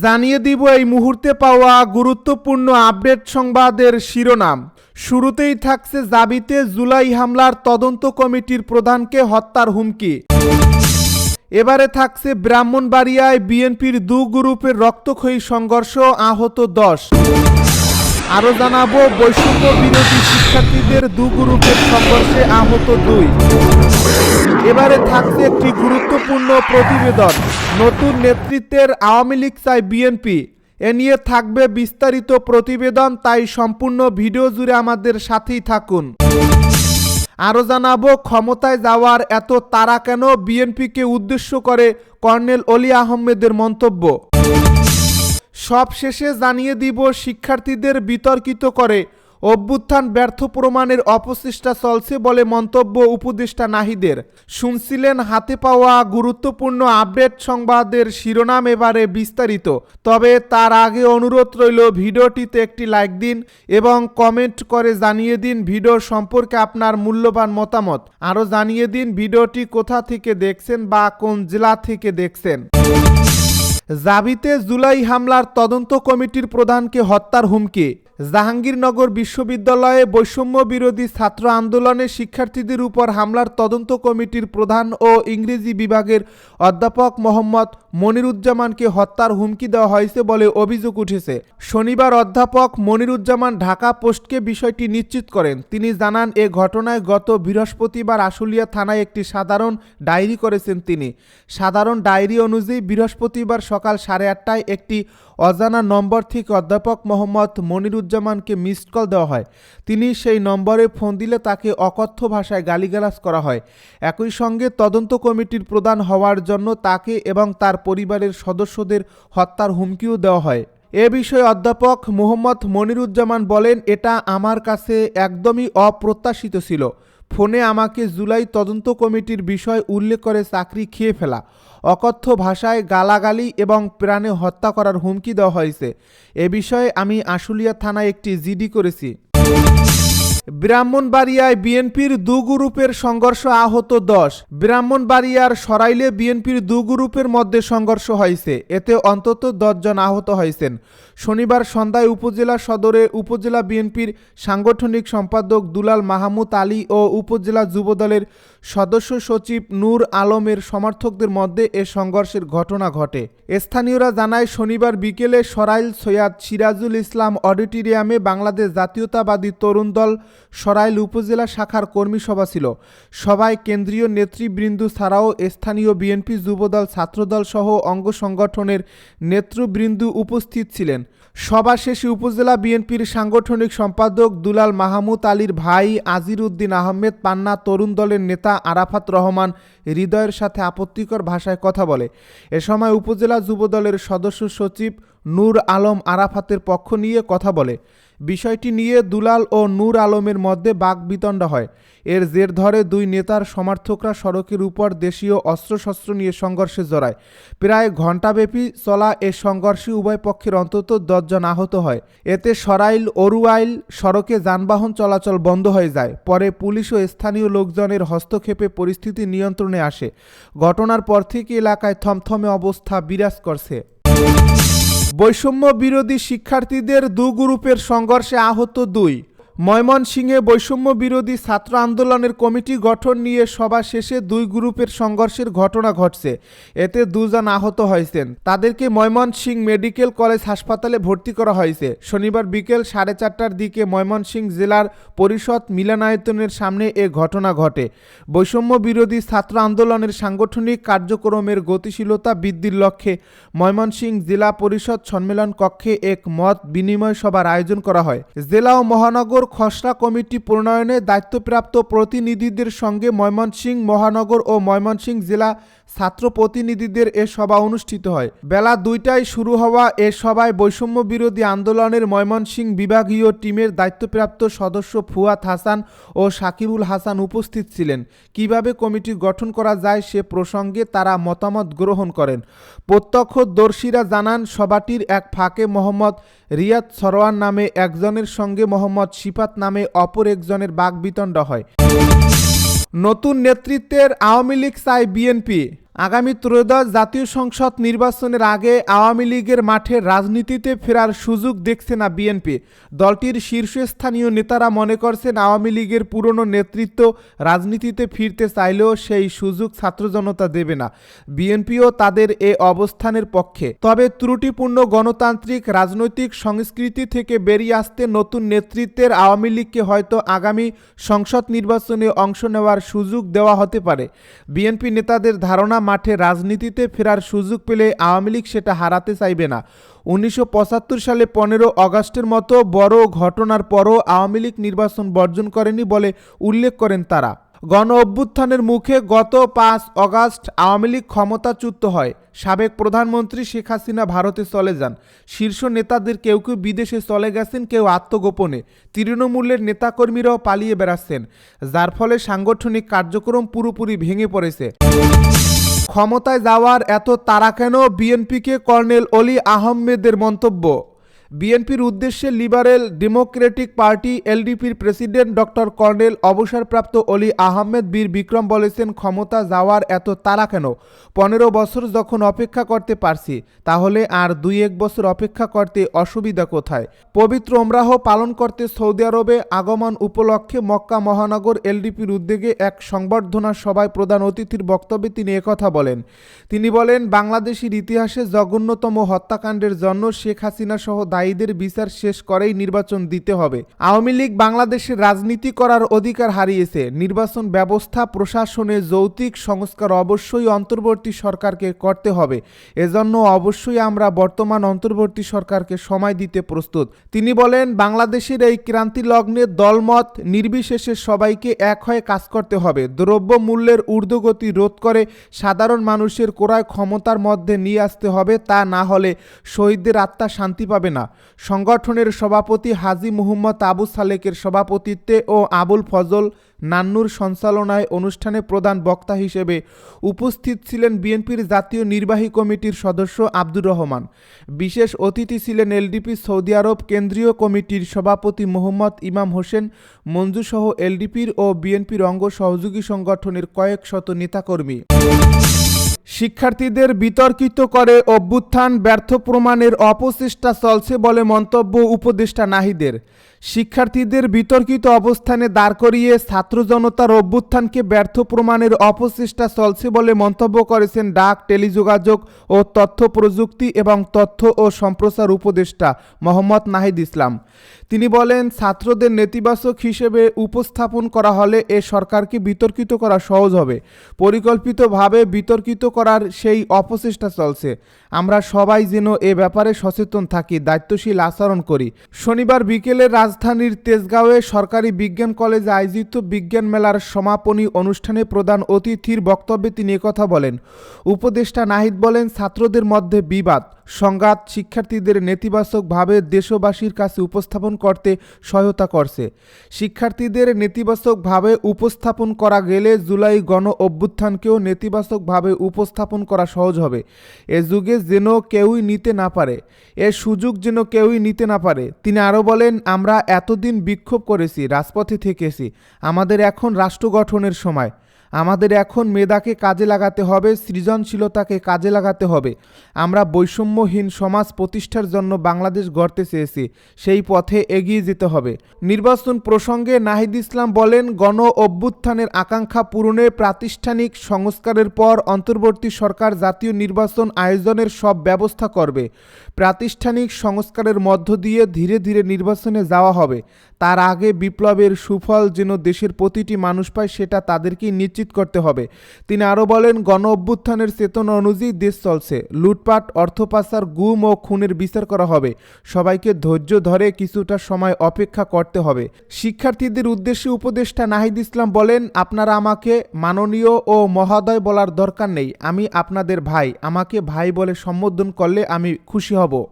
জানিয়ে দিব এই মুহূর্তে পাওয়া গুরুত্বপূর্ণ আপডেট সংবাদের শিরোনাম। শুরুতেই থাকছে জাবিতে জুলাই হামলার তদন্ত কমিটির প্রধানকে হত্যার হুমকি। এবারে থাকছে ব্রাহ্মণবাড়িয়ায় বিএনপির দু গ্রুপের রক্তক্ষয়ী সংঘর্ষ, আহত দশ। আরও জানাব, বৈষম্য বিরোধী শিক্ষার্থীদের দু গ্রুপের সংঘর্ষে আহত দুই। এবারে থাকছে একটি গুরুত্বপূর্ণ প্রতিবেদন। নতুন নেতৃত্বের আওয়ামী লীগ চায় বিএনপি। এ নিয়ে থাকবে বিস্তারিত প্রতিবেদন, তাই সম্পূর্ণ ভিডিও জুড়ে আমাদের সাথেই থাকুন। আরও জানাব, ক্ষমতায় যাওয়ার এত তারা কেন বিএনপিকে উদ্দেশ্য করে কর্নেল অলি আহমেদের মন্তব্য? সব শেষে জানিয়ে দিব, শিক্ষার্থীদের বিতর্কিত করে। অভ্যুত্থান ব্যর্থ প্রমাণের অপচেষ্টা চলছে বলে মন্তব্য উপদেষ্টা নাহিদের। শুনছিলেন, হাতে পাওয়া গুরুত্বপূর্ণ আপডেট সংবাদের শিরোনাম এবারে বিস্তারিত। তবে তার আগে অনুরোধ রইল, ভিডিওটিতে একটি লাইক দিন এবং কমেন্ট করে জানিয়ে দিন ভিডিও সম্পর্কে আপনার মূল্যবান মতামত। আরও জানিয়ে দিন ভিডিওটি কোথা থেকে দেখছেন বা কোন জেলা থেকে দেখছেন। জাবিতে জুলাই হামলার তদন্ত কমিটির প্রধানকে হত্যার হুমকি। জাহাঙ্গীরনগর বিশ্ববিদ্যালয়ে বৈষম্য বিরোধী ছাত্র আন্দোলনে শিক্ষার্থীদের উপর হামলার তদন্ত কমিটির প্রধান ও ইংরেজি বিভাগের অধ্যাপক মোহাম্মদ মনিরুজ্জামানকে হত্যার হুমকি দেওয়া হয়েছে বলে অভিযোগ উঠেছে। শনিবার অধ্যাপক মনিরুজ্জামান ঢাকা পোস্টকে বিষয়টি নিশ্চিত করেন। তিনি জানান, এ ঘটনায় গত বৃহস্পতিবার আশুলিয়া থানায় একটি সাধারণ ডায়েরি করেছেন তিনি। সাধারণ ডায়েরি অনুযায়ী বৃহস্পতিবার সকাল সাড়ে আটটায় একটি অজানা নম্বর থেকে অধ্যাপক মোহাম্মদ মনিরুজ্জামানকে মিসড কল দেওয়া হয়। তিনি সেই নম্বরে ফোন দিলে তাকে অকথ্য ভাষায় গালিগালাজ করা হয়। একই সঙ্গে তদন্ত কমিটির প্রধান হওয়ার জন্য তাকে এবং তার পরিবারের সদস্যদের হত্যার হুমকিও দেওয়া হয়। এ বিষয়ে অধ্যাপক মোহাম্মদ মনিরুজ্জামান বলেন, এটা আমার কাছে একদমই অপ্রত্যাশিত ছিল। ফোনে আমাকে জুলাই তদন্ত কমিটির বিষয় উল্লেখ করে চাকরি খেয়ে ফেলা। অকথ্য ভাষায় গালাগালি এবং প্রাণে হত্যা করার হুমকি দেওয়া হয়েছে। এ বিষয়ে আমি আশুলিয়া থানায় একটি জিডি করেছি। ব্রাহ্মণবাড়িয়ায় বিএনপির দু গ্রুপের সংঘর্ষ আহত দশ। ব্রাহ্মণবাড়িয়ার সরাইলে বিএনপির দু গ্রুপের মধ্যে সংঘর্ষ হয়েছে। এতে অন্তত দশজন আহত হয়েছেন। শনিবার সন্ধ্যায় উপজেলা সদরে উপজেলা বিএনপির সাংগঠনিক সম্পাদক দুলাল মাহমুদ আলী ও উপজেলা যুবদলের সদস্য সচিব নূর আলমের সমর্থকদের মধ্যে এ সংঘর্ষের ঘটনা ঘটে। স্থানীয়রা জানায়, শনিবার বিকেলে সরাইল সৈয়দ সিরাজুল ইসলাম অডিটোরিয়ামে বাংলাদেশ জাতীয়তাবাদী তরুণ দল সরাইল উপজেলা শাখার কর্মী সভা ছিল। সভায় কেন্দ্রীয় নেতৃবৃন্দ ছাড়াও স্থানীয় বিএনপি যুবদল ছাত্রদল সহ অঙ্গ সংগঠনের নেতৃবৃন্দ উপস্থিত ছিলেন। সভা শেষে উপজেলা বিএনপির সাংগঠনিক সম্পাদক দুলাল মাহমুদ আলীর ভাই আজির উদ্দিন আহমেদ পান্না তরুণ দলের নেতা আরাফাত রহমান হৃদয়ের সাথে আপত্তিকর ভাষায় কথা বলে। এ সময় উপজেলা যুবদলের সদস্য সচিব নূর আলম আরাফাতের পক্ষ নিয়ে কথা বলে। বিষয়টি নিয়ে দুলাল ও নূর আলমের মধ্যে বাকবিতণ্ডা হয়। এর জের ধরে দুই নেতার সমর্থকরা সড়কের উপর দেশীয় অস্ত্রশস্ত্র নিয়ে সংঘর্ষে জড়ায়। প্রায় ঘণ্টাব্যাপী চলা এ সংঘর্ষে উভয় পক্ষের অন্তত দশজন আহত হয়। এতে সরাইল অরুয়াইল সড়কে যানবাহন চলাচল বন্ধ হয়ে যায়। পরে পুলিশ ও স্থানীয় লোকজনের হস্তক্ষেপে পরিস্থিতি নিয়ন্ত্রণে আসে। ঘটনার পর থেকে এলাকায় থমথমে অবস্থা বিরাজ করছে। বৈষম্য বিরোধী শিক্ষার্থীদের দু গ্রুপের সংঘর্ষে আহত দুই। ময়মনসিংহে বৈষম্য বিরোধী ছাত্র আন্দোলনের কমিটি গঠন নিয়ে সভা শেষে দুই গ্রুপের সংঘর্ষের ঘটনা ঘটছে। এতে দুজন আহত হয়েছেন। তাদেরকে ময়মনসিংহ মেডিকেল কলেজ হাসপাতালে ভর্তি করা হয়েছে। শনিবার বিকেল সাড়ে চারটার দিকে ময়মনসিংহ জেলার পরিষদ মিলনায়তনের সামনে এ ঘটনা ঘটে। বৈষম্য বিরোধী ছাত্র আন্দোলনের সাংগঠনিক কার্যক্রমের গতিশীলতা বৃদ্ধির লক্ষ্যে ময়মনসিংহ জেলা পরিষদ সম্মেলন কক্ষে এক মত বিনিময় সভার আয়োজন করা হয়। জেলা ও মহানগর খসড়া কমিটি প্রণয়নে দায়িত্বপ্রাপ্ত প্রতিনিধিদের সঙ্গে ময়মনসিংহ মহানগর ও ময়মনসিংহ জেলা ছাত্র প্রতিনিধিদের এ সভা অনুষ্ঠিত হয়। বেলা দুইটায় শুরু হওয়া এ সভায় বৈষম্য বিরোধী আন্দোলনের ময়মনসিংহ বিভাগীয় টিমের দায়িত্বপ্রাপ্ত সদস্য ফুয়াদ হাসান ও সাকিবুল হাসান উপস্থিত ছিলেন। কীভাবে কমিটি গঠন করা যায় সে প্রসঙ্গে তারা মতামত গ্রহণ করেন। প্রত্যক্ষদর্শীরা জানান, সভাটির এক ফাঁকে মোহাম্মদ রিয়াদ সরওয়ান নামে একজনের সঙ্গে মোহাম্মদ সিফাত নামে অপর একজনের বাগবিতণ্ড হয়। নতুন নেতৃত্বের আওয়ামী লীগ চায় বিএনপি। আগামী ত্রয়োদশ জাতীয় সংসদ নির্বাচনের আগে আওয়ামী লীগের মাঠে রাজনীতিতে ফেরার সুযোগ দেখছে না বিএনপি। দলটির শীর্ষস্থানীয় নেতারা মনে করছেন আওয়ামী লীগের পুরনো নেতৃত্ব রাজনীতিতে ফিরতে চাইলেও সেই সুযোগ ছাত্র জনতা দেবে না। বিএনপিও তাদের এ অবস্থানের পক্ষে। তবে ত্রুটিপূর্ণ গণতান্ত্রিক, রাজনৈতিক সংস্কৃতি থেকে বেরিয়ে আসতে নতুন নেতৃত্বের আওয়ামী লীগকে হয়তো আগামী সংসদ নির্বাচনে অংশ নেওয়ার সুযোগ দেওয়া হতে পারে। বিএনপি নেতাদের ধারণা মাঠে রাজনীতিতে ফেরার সুযোগ পেলে আওয়ামী লীগ সেটা হারাতে চাইবে না। উনিশশো পঁচাত্তর সালে পনেরো অগস্টের মতো বড় ঘটনার পরও আওয়ামী লীগ নির্বাচন বর্জন করেনি বলে উল্লেখ করেন তারা। গণ অভ্যুত্থানের মুখে গত পাঁচ অগাস্ট আওয়ামী লীগ ক্ষমতাচ্যুত হয়। সাবেক প্রধানমন্ত্রী শেখ হাসিনা ভারতে চলে যান। শীর্ষ নেতাদের কেউ কেউ বিদেশে চলে গেছেন, কেউ আত্মগোপনে। তৃণমূলের নেতাকর্মীরাও পালিয়ে বেড়াচ্ছেন, যার ফলে সাংগঠনিক কার্যক্রম পুরোপুরি ভেঙে পড়েছে। ক্ষমতায় যাওয়ার এত তারা কেন বিএনপিকে কর্নেল অলি আহমেদের মন্তব্য? বিএনপির উদ্দেশ্যে লিবারেল ডেমোক্রেটিক পার্টি এলডিপির প্রেসিডেন্ট ডক্টর কর্নেল অবসরপ্রাপ্ত অলি আহমেদ বীর বিক্রম বলেছেন, ক্ষমতা যাওয়ার এত তারা কেন? পনেরো বছর যখন অপেক্ষা করতে পারছি, তাহলে আর দুই এক বছর অপেক্ষা করতে অসুবিধা কোথায়? পবিত্র ওমরাহ পালন করতে সৌদি আরবে আগমন উপলক্ষে মক্কা মহানগর এলডিপির উদ্যোগে এক সংবর্ধনা সভায় প্রধান অতিথির বক্তব্যে তিনি একথা বলেন। তিনি বলেন, বাংলাদেশের ইতিহাসে জঘন্যতম হত্যাকাণ্ডের জন্য শেখ হাসিনা সহ দায়ীদের বিচার শেষ করেই নির্বাচন দিতে হবে। আওয়ামী লীগ বাংলাদেশের রাজনীতি করার অধিকার হারিয়েছে। নির্বাচন ব্যবস্থা প্রশাসনে যৌতিক সংস্কার অবশ্যই অন্তর্বর্তী সরকারকে করতে হবে। এজন্য অবশ্যই আমরা বর্তমান অন্তর্বর্তী সরকারকে সময় দিতে প্রস্তুত। তিনি বলেন, বাংলাদেশের এই ক্রান্তি লগ্নে দলমত নির্বিশেষে সবাইকে এক হয়ে কাজ করতে হবে। দ্রব্য মূল্যের ঊর্ধ্বগতি রোধ করে সাধারণ মানুষের ক্রয় ক্ষমতার মধ্যে নিয়ে আসতে হবে। তা না হলে শহীদদের আত্মা শান্তি পাবে না। সংগঠনের সভাপতি হাজি মুহম্মদ আবু সালেকের সভাপতিত্বে ও আবুল ফজল নান্নুর সঞ্চালনায় অনুষ্ঠানে প্রধান বক্তা হিসেবে উপস্থিত ছিলেন বিএনপির জাতীয় নির্বাহী কমিটির সদস্য আব্দুর রহমান। বিশেষ অতিথি ছিলেন এলডিপি সৌদি আরব কেন্দ্রীয় কমিটির সভাপতি মোহাম্মদ ইমাম হোসেন, মঞ্জুসহ এলডিপির ও বিএনপির অঙ্গ সহযোগী সংগঠনের কয়েক শত নেতাকর্মী। শিক্ষার্থীদের বিতর্কিত করে অভ্যুত্থান ব্যর্থ প্রমাণের অপচেষ্টা চলছে বলে মন্তব্য উপদেষ্টা নাহিদের। শিক্ষার্থীদের বিতর্কিত অবস্থানে দাঁড় করিয়ে ছাত্র জনতার অভ্যুত্থানকে ব্যর্থ প্রমাণের অপচেষ্টা চলছে বলে মন্তব্য করেছেন ডাক, টেলিযোগাযোগ ও তথ্য প্রযুক্তি এবং তথ্য ও সম্প্রচার উপদেষ্টা মোহাম্মদ নাহিদ ইসলাম। তিনি বলেন, ছাত্রদের নেতিবাচক হিসেবে উপস্থাপন করা হলে এ সরকারকে বিতর্কিত করা সহজ হবে। পরিকল্পিতভাবে বিতর্কিত করার সেই অপচেষ্টা চলছে। আমরা সবাই যেন এ ব্যাপারে সচেতন থাকি, দায়িত্বশীল আচরণ করি। শনিবার বিকেলে রাজধানীর তেজগাঁওয়ে সরকারি বিজ্ঞান কলেজে আয়োজিত বিজ্ঞান মেলার সমাপনী অনুষ্ঠানে প্রধান অতিথির বক্তব্যে তিনি একথা বলেন। উপদেষ্টা নাহিদ বলেন, ছাত্রদের মধ্যে বিবাদ। সংঘাত শিক্ষার্থীদের নেতিবাচকভাবে দেশবাসীর কাছে উপস্থাপন করতে সহায়তা করছে। শিক্ষার্থীদের নেতিবাচকভাবে উপস্থাপন করা গেলে জুলাই গণ অভ্যুত্থানকেও নেতিবাচকভাবে উপস্থাপন করা সহজ হবে। এ যুগে যেন কেউই নিতে না পারে। এ সুযোগ যেন কেউই নিতে না পারে। তিনি আরও বলেন, আমরা এতদিন বিক্ষোভ করেছি, রাজপথে থেকেছি। আমাদের এখন রাষ্ট্র গঠনের সময়। আমাদের এখন মেধাকে কাজে লাগাতে হবে, সৃজনশীলতাকে কাজে লাগাতে হবে। আমরা বৈষম্যহীন সমাজ প্রতিষ্ঠার জন্য বাংলাদেশ গড়তে চেয়েছি, সেই পথে এগিয়ে যেতে হবে। নির্বাচন প্রসঙ্গে নাহিদ ইসলাম বলেন, গণ অভ্যুত্থানের আকাঙ্ক্ষা পূরণে প্রাতিষ্ঠানিক সংস্কারের পর অন্তর্বর্তী সরকার জাতীয় নির্বাচন আয়োজনের সব ব্যবস্থা করবে। প্রাতিষ্ঠানিক সংস্কারের মধ্য দিয়ে ধীরে ধীরে নির্বাচনে যাওয়া হবে। তার আগে বিপ্লবের সুফল যেন দেশের প্রতিটি মানুষ পায়, সেটা তাদেরকেই নিশ্চিত করতে হবে। তিনি আরও বলেন গণ অভ্যুত্থানের চেতনা অনুযায়ী দেশ চলছে। লুটপাট অর্থ পাচার গুম ও খুনের বিচার করা হবে। সবাইকে ধৈর্য ধরে কিছুটা সময় অপেক্ষা করতে হবে। শিক্ষার্থীদের উদ্দেশ্যে উপদেষ্টা নাহিদ ইসলাম বলেন, আপনারা আমাকে মাননীয় ও মহোদয় বলার দরকার নেই। আমি আপনাদের ভাই। আমাকে ভাই বলে সম্বোধন করলে আমি খুশি হব।